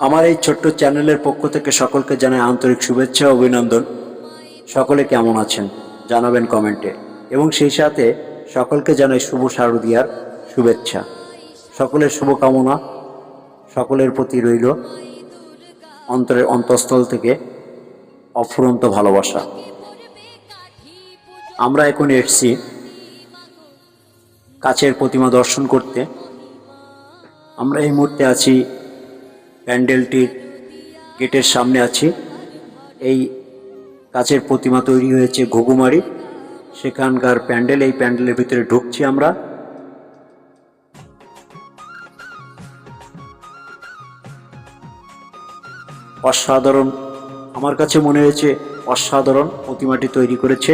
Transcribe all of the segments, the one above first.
আমার এই ছোট্ট চ্যানেলের পক্ষ থেকে সকলকে জানাই আন্তরিক শুভেচ্ছা অভিনন্দন। সকলে কেমন আছেন? জানাবেন কমেন্টে। এবং সেই সাথে সকলকে জানাই শুভ শারদিয়ার শুভেচ্ছা। সকলের শুভকামনা সকলের প্রতি রইল অন্তরের অন্তঃস্থল থেকে অফুরন্ত ভালোবাসা। আমরা এখন এসছি কাছের প্রতিমা দর্শন করতে। আমরা এই মুহূর্তে আছি প্যান্ডেলটির গেটের সামনে আছি। এই কাচের প্রতিমা তৈরি হয়েছে ঘুঘুমারি। সেখানকার প্যান্ডেল, এই প্যান্ডেলের ভিতরে ঢুকছি আমরা। অসাধারণ, আমার কাছে মনে হয়েছে অসাধারণ প্রতিমাটি তৈরি করেছে।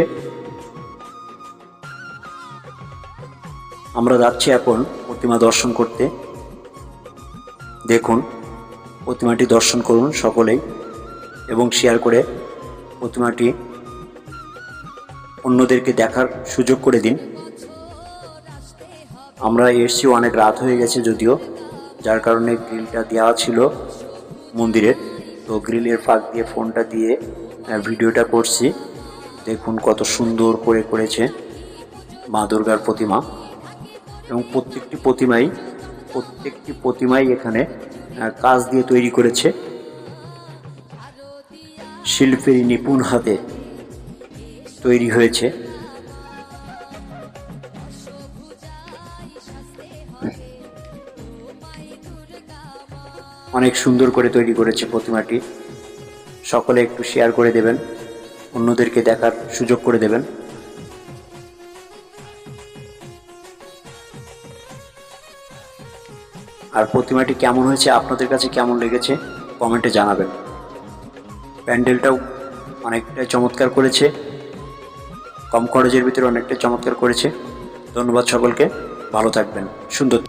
আমরা যাচ্ছি এখন প্রতিমা দর্শন করতে। দেখুন, প্রতিমাটি দর্শন করুন সকলেই এবং শেয়ার করে প্রতিমাটি অন্যদেরকে দেখার সুযোগ করে দিন। আমরা এসছি অনেক রাত হয়ে গেছে যদিও, যার কারণে গ্রিলটা দেওয়া ছিল মন্দিরের। তো গ্রিলের ফাঁক দিয়ে ফোনটা দিয়ে ভিডিওটা করছি। দেখুন কত সুন্দর করে করেছে মা দুর্গার প্রতিমা। এবং প্রত্যেকটি প্রতিমাই প্রত্যেকটি প্রতিমাই এখানে কাজ দিয়ে তৈরি করেছে। শিল্পের নিপুণ হাতে তৈরি হয়েছে। অনেক সুন্দর করে তৈরি করেছে প্রতিমাটি। সকলে একটু শেয়ার করে দেবেন, অন্যদেরকে দেখার সুযোগ করে দেবেন। আর প্রতিমাটি কেমন হয়েছে, আপনাদের কাছে কেমন লেগেছে, কমেন্টে জানাবেন। প্যান্ডেলটাও অনেকটাই চমৎকার করেছে, কম খরচের ভিতরে অনেকটাই চমৎকার করেছে। ধন্যবাদ সকলকে, ভালো থাকবেন, সুন্দর